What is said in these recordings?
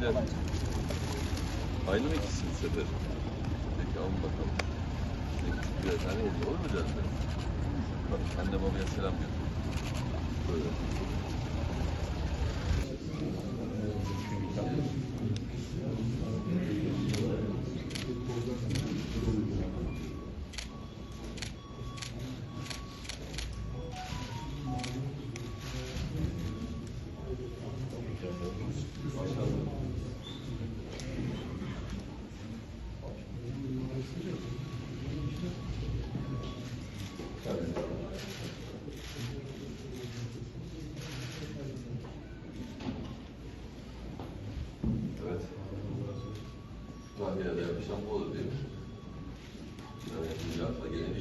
işler. Aynı mı ikisi sefer? Peki alın bakalım. Ne küçük birer tane hediye olur mu canım? Anne babaya selam götür. Böyle. Evet. Tahminede yapışan bu olur değil mi? Yani akla gelen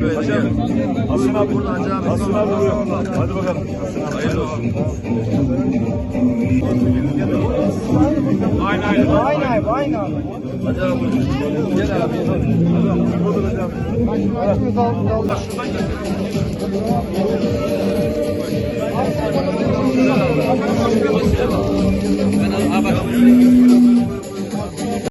ilk şey. Hasan abi. Hasan abi buyur. Hadi bakalım. Hayırlı olsun. Aynen aynen. Aynı abi, aynı abi. Hadi abi. Gel abi. Başımız altında olmaz.